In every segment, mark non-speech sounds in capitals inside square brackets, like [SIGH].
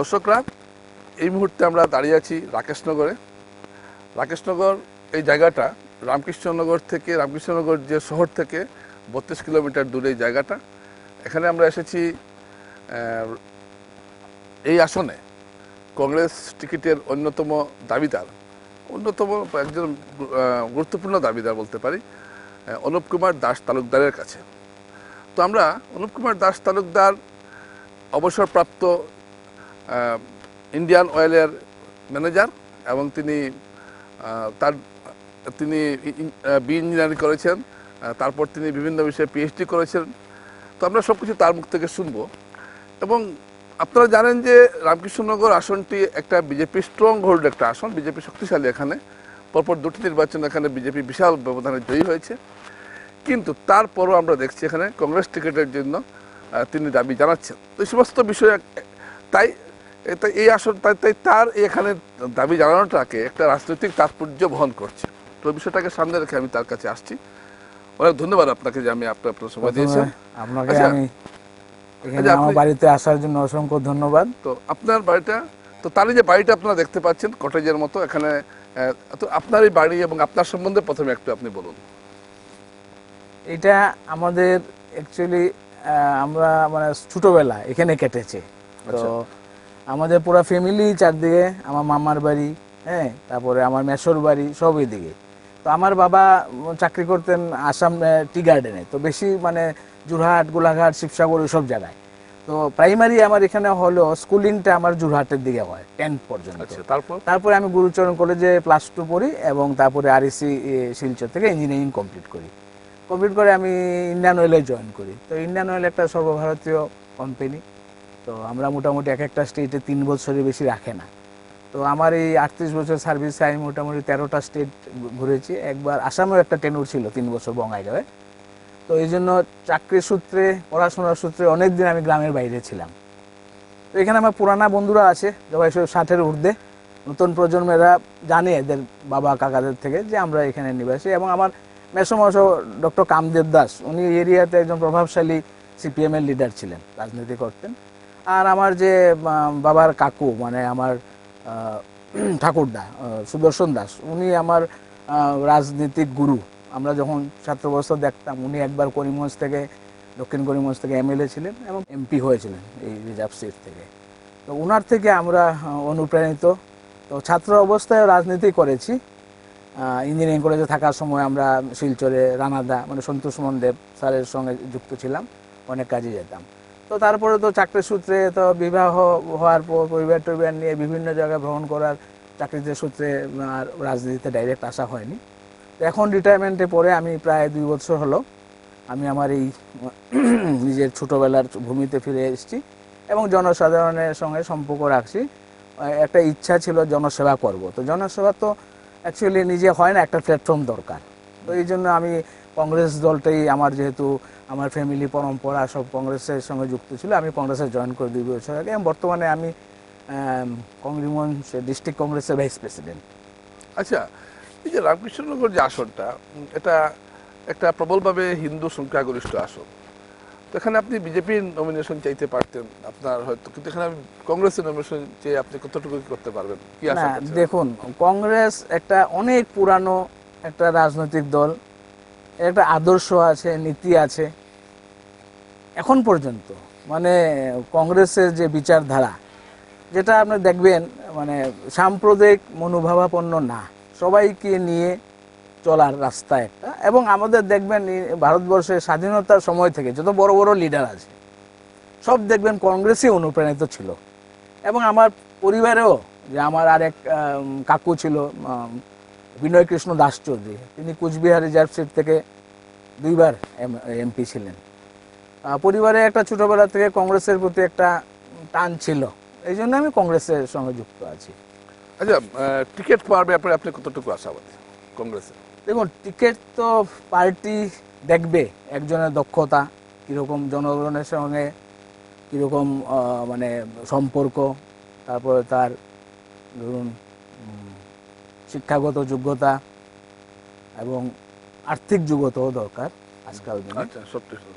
দর্শকরা, এই মুহূর্তে আমরা দাঁড়িয়ে আছি রাকেশনগরে। রাকেশনগর, এই জায়গাটা রামকৃষ্ণনগর থেকে, রামকৃষ্ণনগর যে শহর থেকে বত্রিশ কিলোমিটার দূরে এই জায়গাটা। এখানে আমরা এসেছি এই আসনে কংগ্রেস টিকিটের অন্যতম দাবিদার, অন্যতম একজন গুরুত্বপূর্ণ দাবিদার বলতে পারি অনুপ কুমার দাস তালুকদারের কাছে। তো আমরা অনুপ কুমার দাস তালুকদার অবসরপ্রাপ্ত ইন্ডিয়ান অয়েলের ম্যানেজার এবং তিনি তার, তিনি বি ইঞ্জিনিয়ারিং করেছেন তারপর তিনি বিভিন্ন বিষয়ে পিএইচডি করেছেন। তো আমরা সব কিছু তার মুখ থেকে শুনব। এবং আপনারা জানেন যে রামকৃষ্ণনগর আসনটি একটা বিজেপি স্ট্রং হোল্ড একটা আসন, বিজেপি শক্তিশালী এখানে। পরপর দুটি নির্বাচন এখানে বিজেপি বিশাল ব্যবধানে জয়ী হয়েছে। কিন্তু তারপরও আমরা দেখছি এখানে কংগ্রেস টিকিটের জন্য তিনি দাবি জানাচ্ছেন। তো এই সমস্ত বিষয়ে, তাই এ- তাই এই আসন তাই তার এখানে দাবি জানানোটাকে একটা রাজনৈতিক তাৎপর্য বহন করছে। তো বিষয়টাকে সামনে রেখে আমি তার কাছে আসছি। অনেক ধন্যবাদ আপনাকে যে আমি আপনার আপনার সময় প্রথমে আপনাকে আচ্ছা। আমি আচ্ছা, আমার বাড়িতে আসার জন্য অসংখ্য ধন্যবাদ। তো আপনার বাড়িটা তো তারই যে বাড়িটা আপনারা দেখতে পাচ্ছেন কটেজের মতো এখানে তো আপনার এই বাড়ি এবং আপনার সম্বন্ধে প্রথমে একটু আপনি বলুন। এটা আমাদের অ্যাকচুয়ালি আমরা মানে ছোটবেলা এখানে কেটেছে। তো আচ্ছা। আমাদের পুরো ফ্যামিলি চারদিকে আমার মামার বাড়ি হ্যাঁ তারপরে আমার মেসর বাড়ি সব এদিকে। তো আমার বাবা চাকরি করতেন আসাম টি গার্ডেনে তো বেশি মানে জোরহাট গোলাঘাট শিবসাগর সব জায়গায়। তো প্রাইমারি আমার এখানে হলো স্কুলিংটা আমার জোরহাটের দিকে হয় টেন্থ পর্যন্ত। আচ্ছা তারপর? তারপরে আমি গুরুচরণ কলেজে প্লাস টু পড়ি এবং তারপরে আর আরএসি শিলচর থেকে ইঞ্জিনিয়ারিং কমপ্লিট করি। কমপ্লিট করে আমি ইন্ডিয়ান অয়েলে জয়েন করি। তো ইন্ডিয়ান অয়েল একটা সর্বভারতীয় কোম্পানি তো আমরা মোটামুটি এক একটা স্টেটে তিন বছরের বেশি রাখে না। তো আমার এই আটত্রিশ বছর সার্ভিসে আমি মোটামুটি তেরোটা স্টেট ঘুরেছি। একবার আসামেও একটা টেনুর ছিল তিন বছর বঙ্গাইগাঁওয়ে। তো এই জন্য চাকরির সূত্রে, পড়াশোনার সূত্রে অনেক দিন আমি গ্রামের বাইরে ছিলাম। তো এখানে আমার পুরানা বন্ধুরা আছে সব ষাটের ঊর্ধ্বে। নতুন প্রজন্মেরা জানে এদের বাবা কাকাদের থেকে যে আমরা এখানে নিবাসী এবং আমার মেসমশ ডক্টর কামদেব দাস, উনি এরিয়াতে একজন প্রভাবশালী সিপিএম এর লিডার ছিলেন, রাজনীতি করতেন। আর আমার যে বাবার কাকু মানে আমার [CLEARS THROAT] ঠাকুরদা সুদর্শন দাস, উনি আমার রাজনীতিক গুরু। আমরা যখন ছাত্রাবস্থা দেখতাম, উনি একবার করিমগঞ্জ থেকে, দক্ষিণ করিমগঞ্জ থেকে এমএলএ ছিলেন এবং এমপি হয়েছিলেন এই রিজার্ভ সিট থেকে। তো ওনার থেকে আমরা অনুপ্রাণিত। তো ছাত্র অবস্থায় রাজনীতি করেছি। ইঞ্জিনিয়ারিং কলেজে থাকার সময় আমরা শিলচরে রানাদা মানে সন্তোষ দেব স্যারের সঙ্গে যুক্ত ছিলাম। অনেক কাজে যেতাম। তো তারপরে তো চাকরির সূত্রে তো বিবাহ হওয়ার পর পরিবার টরিবার নিয়ে বিভিন্ন জায়গায় ভ্রমণ করার চাকরিতে সূত্রে আর রাজনীতিতে ডাইরেক্ট আসা হয়নি। তো এখন রিটায়ারমেন্টে পরে আমি প্রায় দুই বছর হলো। আমি আমার এই নিজের ছোটোবেলার ভূমিতে ফিরে এসেছি এবং জনসাধারণের সঙ্গে সম্পর্ক রাখছি। একটা ইচ্ছা ছিল জনসেবা করব। তো জনসেবা তো অ্যাকচুয়ালি নিজে হয় না, একটা প্ল্যাটফর্ম দরকার। তো এই জন্য আমি কংগ্রেস দলটাই আমার যেহেতু আমার ফ্যামিলি পরম্পরা সব কংগ্রেসের সঙ্গে যুক্ত ছিল আমি কংগ্রেসে জয়েন করে দুই বছর আগে। এবং বর্তমানে আমি কংগ্রিমগঞ্জ ডিস্ট্রিক্ট কংগ্রেসের ভাইস প্রেসিডেন্ট আচ্ছা এই যে রামকৃষ্ণনগর যে আসনটা এটা একটা প্রবলভাবে হিন্দু সংখ্যাগরিষ্ঠ আসন। তো এখানে আপনি বিজেপির নমিনেশন চাইতে পারতেন আপনার হয়তো কিন্তু এখানে কংগ্রেসের নমিনেশন চেয়ে আপনি কতটুকু করতে পারবেন? কি? দেখুন কংগ্রেস একটা অনেক পুরানো একটা রাজনৈতিক দল একটা আদর্শ আছে নীতি আছে। এখন পর্যন্ত মানে কংগ্রেসের যে বিচারধারা যেটা আপনি দেখবেন মানে সাম্প্রদায়িক মনোভাবাপন্ন না। সবাইকে নিয়ে চলার রাস্তা একটা। এবং আমাদের দেখবেন ভারতবর্ষের স্বাধীনতার সময় থেকে যত বড় বড় লিডার আছে সব দেখবেন কংগ্রেসই অনুপ্রাণিত ছিল। এবং আমার পরিবারেও যে আমার আরেক আম, কাকু ছিল বিনয় কৃষ্ণ দাস চৌধুরী তিনি কুচবিহার রিজার্ভ সিট থেকে দুইবার এমপি ছিলেন। পরিবারে একটা ছোটোবেলা থেকে কংগ্রেসের প্রতি একটা টান ছিল এই জন্য আমি কংগ্রেসের সঙ্গে যুক্ত আছি। আচ্ছা টিকিট পাওয়ার ব্যাপারে আপনি কতটুকু আশাবাদী কংগ্রেসের? দেখুন টিকিট তো পার্টি দেখবে একজনের দক্ষতা কীরকম জনগণের সঙ্গে কীরকম মানে সম্পর্ক তারপরে তার ধরুন শিক্ষাগত যোগ্যতা এবং আর্থিক যোগ্যতাও দরকার আজকাল দিনে। আচ্ছা।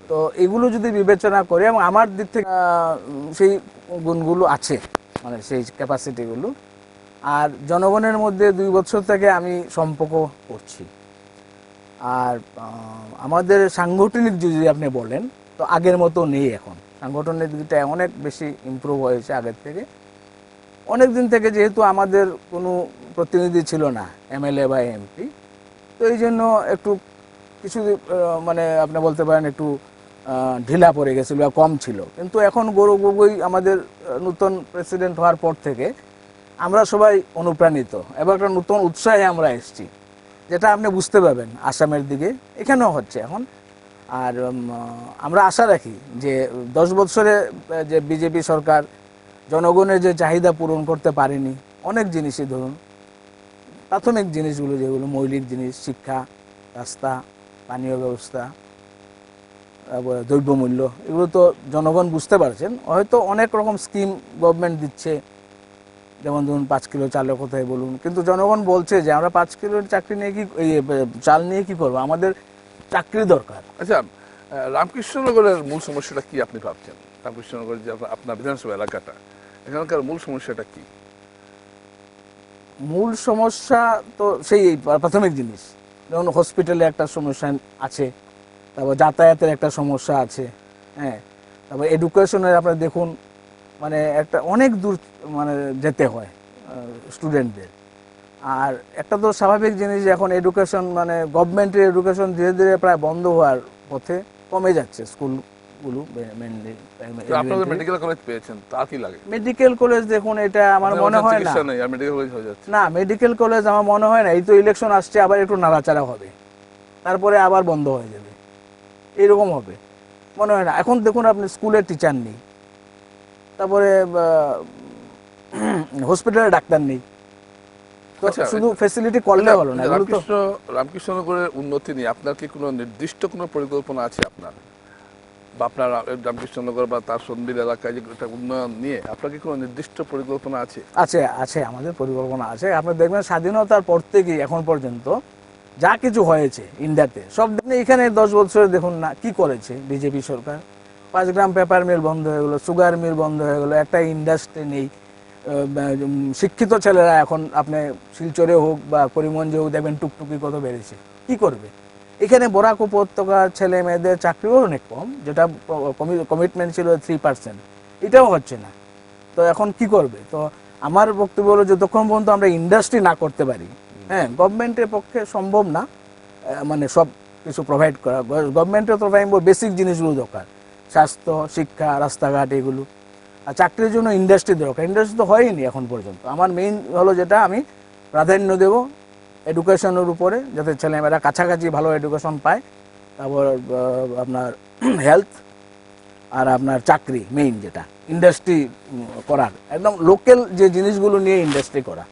তো এগুলো যদি বিবেচনা করি এবং আমার দিক থেকে সেই গুণগুলো আছে মানে সেই ক্যাপাসিটিগুলো আর জনগণের মধ্যে দুই বছর থেকে আমি সম্পর্ক করছি। আর আমাদের সাংগঠনিক যদি আপনি বলেন তো আগের মতো নেই এখন। সাংগঠনিক দিকটা অনেক বেশি ইমপ্রুভ হয়েছে আগের থেকে। অনেক দিন থেকে যেহেতু আমাদের কোনো প্রতিনিধি ছিল না, এমএলএ বা এমপি, তো এই জন্য একটু কিছু মানে আপনি বলতে পারেন একটু ঢিলা পড়ে গেছিল বা কম ছিল। কিন্তু এখন গৌরব গগৈ আমাদের নতুন প্রেসিডেন্ট হওয়ার পর থেকে আমরা সবাই অনুপ্রাণিত। এবং একটা নতুন উৎসাহে আমরা এসেছি, যেটা আপনি বুঝতে পারবেন আসামের দিকে, এখানেও হচ্ছে এখন। আর আমরা আশা রাখি যে দশ বছরে যে বিজেপি সরকার জনগণের যে চাহিদা পূরণ করতে পারেনি, অনেক জিনিসই ধরুন, প্রাথমিক জিনিসগুলো যেগুলো, মৌলিক জিনিস, শিক্ষা, রাস্তা, পানীয় ব্যবস্থা, তারপরে দ্রব্যমূল্য, এগুলো তো জনগণ বুঝতে পারছেন। হয়তো অনেক রকম স্কিম গভর্নমেন্ট দিচ্ছে, যেমন ধরুন পাঁচ কিলো চালের কথাই বলুন, কিন্তু জনগণ বলছে যে আমরা পাঁচ কিলোর চাকরি নিয়ে কি চাল নিয়ে কি করব? আমাদের চাকরি দরকার। আচ্ছা রামকৃষ্ণনগরের মূল সমস্যাটা কি আপনি ভাবছেন? রামকৃষ্ণনগর যে আপনার বিধানসভা এলাকাটা এখানকার মূল সমস্যাটা কি? মূল সমস্যা তো সেই প্রাথমিক জিনিস। যেমন হসপিটালে একটা সমস্যা আছে, তারপর যাতায়াতের একটা সমস্যা আছে হ্যাঁ। তারপর এডুকেশনের আপনার দেখুন মানে একটা অনেক দূর মানে যেতে হয় স্টুডেন্টদের আর একটা তো স্বাভাবিক জিনিস, এখন এডুকেশন মানে গভর্নমেন্টের এডুকেশন ধীরে ধীরে প্রায় বন্ধ হওয়ার পথে কমে যাচ্ছে মেনলি আপনাদের মেডিকেল কলেজ পেয়েছেন তা কি লাগে? মেডিকেল কলেজ দেখুন এটা আমার মনে হয় না। মেডিকেল কলেজ হয়ে যাচ্ছে। না মেডিকেল কলেজ আমার মনে হয় না এই তো ইলেকশন আসছে আবার একটু নাড়াচাড়া হবে। তারপরে আবার বন্ধ হয়ে যাবে। এরকম হবে। মনে হয় না। এখন দেখুন আপনি স্কুলে টিচার নেই। তারপরে হসপিটালে [CLEARS THROAT] ডাক্তার নেই। আচ্ছা, শুধু ফেসিলিটি করলে হলো না রামকৃষ্ণ রামকৃষ্ণনগরের উন্নতি নিয়ে আপনার কি কোনো নির্দিষ্ট কোনো পরিকল্পনা আছে আপনার? বা আপনার রামকৃষ্ণনগর বা তার সন্ধির এলাকায় যে একটা উন্নয়ন নিয়ে আপনার কি কোনো নির্দিষ্ট পরিকল্পনা আছে? আছে আছে, আমাদের পরিকল্পনা আছে। আপনি দেখবেন স্বাধীনতার পর থেকে এখন পর্যন্ত যা কিছু হয়েছে ইন্ডিয়াতে, সব দিনে এখানে দশ বছরে দেখুন না কি করেছে বিজেপি সরকার। পাঁচ গ্রাম পেপার মিল বন্ধ হয়ে গেলো, সুগার মিল বন্ধ হয়ে গেলো, একটা ইন্ডাস্ট্রি নেই। শিক্ষিত ছেলেরা এখন আপনি শিলচরে হোক বা করিমগঞ্জে হোক দেখবেন টুকটুকি কত বেড়েছে। কি করবে? এখানে বরাক উপত্যকার ছেলে মেয়েদের চাকরিও অনেক কম, যেটা কমিটমেন্ট ছিল থ্রি পার্সেন্ট এটাও হচ্ছে না। তো এখন কি করবে? তো আমার বক্তব্য হলো যতক্ষণ পর্যন্ত আমরা ইন্ডাস্ট্রি না করতে পারি। হ্যাঁ গভর্নমেন্টের পক্ষে সম্ভব না মানে সব কিছু প্রোভাইড করা। গভর্নমেন্টের তো আমি বেসিক জিনিসগুলো দরকার। স্বাস্থ্য, শিক্ষা, রাস্তাঘাট এগুলো। আর চাকরির জন্য ইন্ডাস্ট্রি দরকার। ইন্ডাস্ট্রি তো হয়নি এখন পর্যন্ত। আমার মেইন হলো যেটা, আমি প্রাধান্য দেব এডুকেশনের উপরে যাতে ছেলেমেয়েরা কাছাকাছি ভালো এডুকেশন পায়। তারপর আপনার হেলথ আর আপনার চাকরি মেইন যেটা ইন্ডাস্ট্রি করার। একদম লোকাল যে জিনিসগুলো নিয়ে ইন্ডাস্ট্রি করা।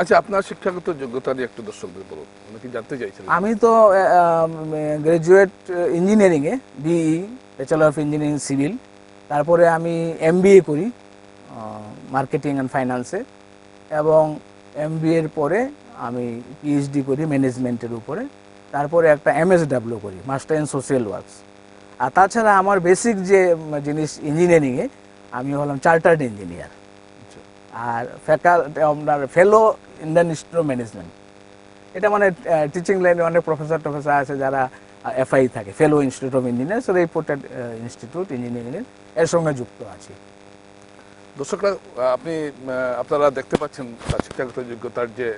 আচ্ছা আপনার শিক্ষাগত যোগ্যতা নিয়ে একটু দর্শকদের বলুন কি জানতে চাইছেন আমি তো গ্রাজুয়েট ইঞ্জিনিয়ারিংয়ে BE bachelor of engineering civil তারপরে আমি এমবিএ করি মার্কেটিং অ্যান্ড ফাইন্যান্সে এবং এমবিএর পরে আমি পিএইচডি করি ম্যানেজমেন্টের উপরে, তারপরে একটা এমএসডাব্লিউ করি মাস্টার ইন সোশ্যাল ওয়ার্কস আর তাছাড়া আমার বেসিক যে জিনিস ইঞ্জিনিয়ারিংয়ে আমি হলাম চার্টার্ড ইঞ্জিনিয়ার আর ফ্যাকাল আপনার fellow Indian institute of management এটা মানে টিচিং লাইনে অনেক প্রফেসর টফেসর আছে যারা এফআই থাকে fellow institute of engineer so reported institute engineering এর সঙ্গে যুক্ত আছে। দর্শকরা আপনি আপনারা দেখতে পাচ্ছেন শিক্ষাগত যোগ্যতার যে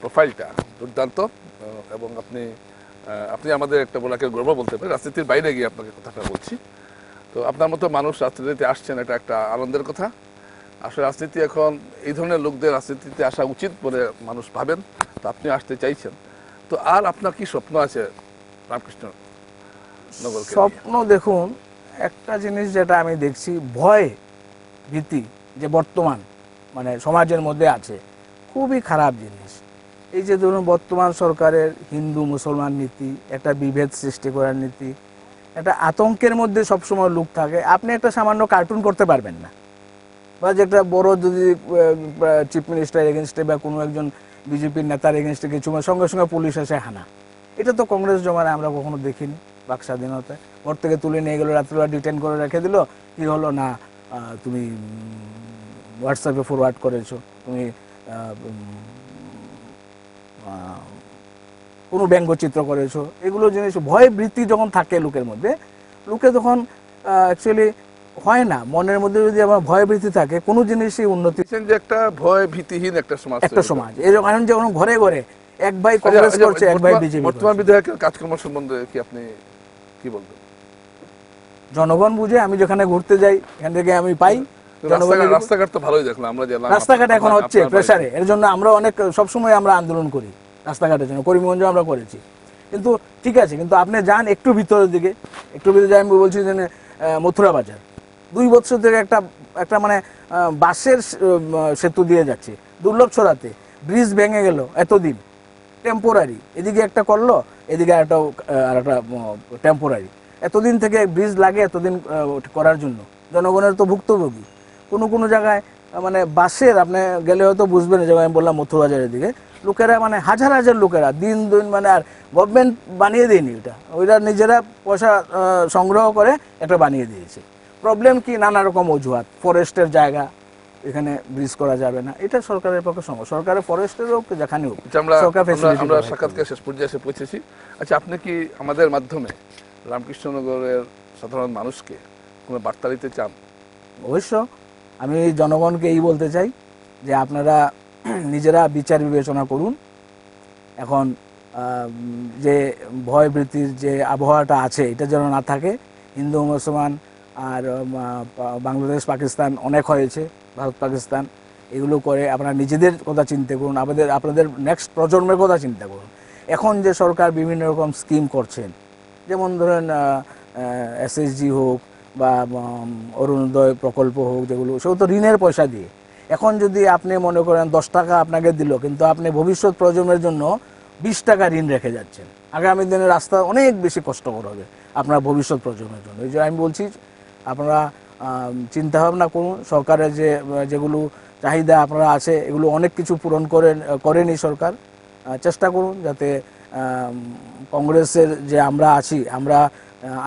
প্রোফাইলটা দুর্দান্ত। এবং আপনি আপনি আমাদের একটা বলাকে গর্ব বলতে পারেন। রাজনীতির বাইরে গিয়ে আপনাকে কথাটা বলছি। তো আপনার মতো মানুষ রাজনীতিতে আসছেন, এটা একটা আনন্দের কথা। আসলে রাজনীতি এখন, এই ধরনের লোকদের রাজনীতিতে আসা উচিত বলে মানুষ ভাবেন, তো আপনি আসতে চাইছেন। তো আর আপনার কি স্বপ্ন আছে রামকৃষ্ণ নগরকে নিয়ে? স্বপ্ন দেখুন, একটা জিনিস যেটা আমি দেখছি, ভয় ভীতি যে বর্তমান মানে সমাজের মধ্যে আছে, খুবই খারাপ জিনিস। এই যে ধরুন বর্তমান সরকারের হিন্দু মুসলমান নীতি, একটা বিভেদ সৃষ্টি করার নীতি, একটা আতঙ্কের মধ্যে সবসময় লোক থাকে, আপনি একটা সামান্য কার্টুন করতে পারবেন না। বা যে একটা বড় যদি চিফ মিনিস্টার এগেনস্টে বা কোনো একজন বিজেপির নেতার এগেনস্টে কিছু সঙ্গে সঙ্গে পুলিশ এসে হানা। এটা তো কংগ্রেস জমানায় আমরা কখনো দেখিনি বাক স্বাধীনতায়। ঘর থেকে তুলে নিয়ে গেলো রাত্রিবেলা ডিটেন করে রেখে দিল, কি হলো? না তুমি হোয়াটসঅ্যাপে ফরওয়ার্ড করেছ, তুমি কোনো ব্যঙ্গচিত্র করেছ এগুলো জিনিস ভয় বৃত্তি যখন থাকে লোকের মধ্যে লোকে তখন অ্যাকচুয়ালি হয় না। মনের মধ্যে যদি আমার ভয় বৃত্তি থাকে কোনো জিনিসই উন্নতি যে একটা ভয় ভীতিহীন একটা সমাজ একটা সমাজ। যখন এখন যখন ঘরে ঘরে এক ভাই আচ্ছা, কংগ্রেস আচ্ছা, করছে এক ভাই বিজেপি বর্তমান বিধায়কের কাজকর্ম সম্বন্ধে কি আপনি কি বলবেন? জনগণ বুঝে আমি যেখানে ঘুরতে যাই এখান থেকে আমি পাই। রাস্তাঘাট তো ভালোই দেখলাম আমরা গেলাম রাস্তাঘাট এখন হচ্ছে প্রেসারে এর জন্য আমরা অনেক সবসময় আমরা আন্দোলন করি রাস্তাঘাটের জন্য। করিমগঞ্জ আমরা করেছি। কিন্তু ঠিক আছে কিন্তু আপনি যান একটু ভিতরের দিকে। একটু ভিতরে যাই আমি বলছি যে মথুরা বাজার। দুই বছর থেকে একটা একটা মানে বাঁশের সেতু দিয়ে যাচ্ছে। দুর্লভ ছড়াতে। ব্রিজ ভেঙে গেল এতদিন। টেম্পোরারি এদিকে একটা করল এদিকে একটা আর একটা টেম্পোরারি এতদিন থেকে ব্রিজ লাগে এতদিন করার জন্য। জনগণের তো ভুক্তভোগী। কোনো কোনো জায়গায় মানে বাসের আপনি গেলে হয়তো বুঝবেন যেমন আমি বললাম মথুরাবাজারের দিকে। লোকেরা মানে হাজার হাজার লোকেরা দিন দিন মানে আর গভর্নমেন্ট বানিয়ে দেয়নি ওটা। ওইটা নিজেরা পয়সা সংগ্রহ করে একটা বানিয়ে দিয়েছে। প্রবলেম কি? নানা রকম অজুহাত। ফরেস্টের জায়গা এখানে ব্রিজ করা যাবে না। এটা সরকারের পক্ষে সমস্যা সরকারের ফরেস্টের হোক যেখানে হোক। আচ্ছা, আমরা সরকার সাক্ষাৎকার শেষ পর্যায়ে এসে পৌঁছেছি। আচ্ছা আপনি কি আমাদের মাধ্যমে রামকৃষ্ণনগরের সাধারণ মানুষকে কোনো বার্তা দিতে চান? অবশ্য আমি জনগণকে এই বলতে চাই যে আপনারা নিজেরা বিচার বিবেচনা করুন। এখন যে ভয় বৃত্তির যে আবহাওয়াটা আছে, এটা যেন না থাকে। হিন্দু, মুসলমান আর বাংলাদেশ, পাকিস্তান অনেক হয়েছে, ভারত, পাকিস্তান। এগুলো করে আপনারা নিজেদের কথা চিন্তা করুন, আমাদের, আপনাদের নেক্সট প্রজন্মের কথা চিন্তা করুন। এখন যে সরকার বিভিন্ন রকম স্কিম করছেন, যেমন ধরেন এসএসজি হোক বা অরুণোদয় প্রকল্প হোক যেগুলো, সেগুলো তো ঋণের পয়সা দিয়ে। এখন যদি আপনি মনে করেন দশ টাকা আপনাকে দিল, কিন্তু আপনি ভবিষ্যৎ প্রজন্মের জন্য বিশ টাকা ঋণ রেখে যাচ্ছেন, আগামী দিনে রাস্তা অনেক বেশি কষ্টকর হবে আপনার ভবিষ্যৎ প্রজন্মের জন্য। এই যে আমি বলছি, আপনারা চিন্তা ভাবনা করুন, সরকারের যে, যেগুলো চাহিদা আপনারা আছে, এগুলো অনেক কিছু পূরণ করেন, করেনি সরকার। চেষ্টা করুন যাতে কংগ্রেসের যে আমরা আছি, আমরা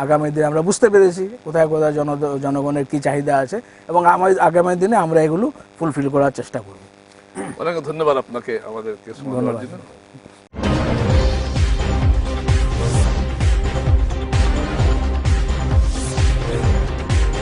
আগামী দিনে আমরা বুঝতে পেরেছি কোথায় কোথায় জন জনগণের কী চাহিদা আছে এবং আমার আগামী দিনে আমরা এগুলো ফুলফিল করার চেষ্টা করব অনেক ধন্যবাদ আপনাকে আমাদেরকে ধন্যবাদ।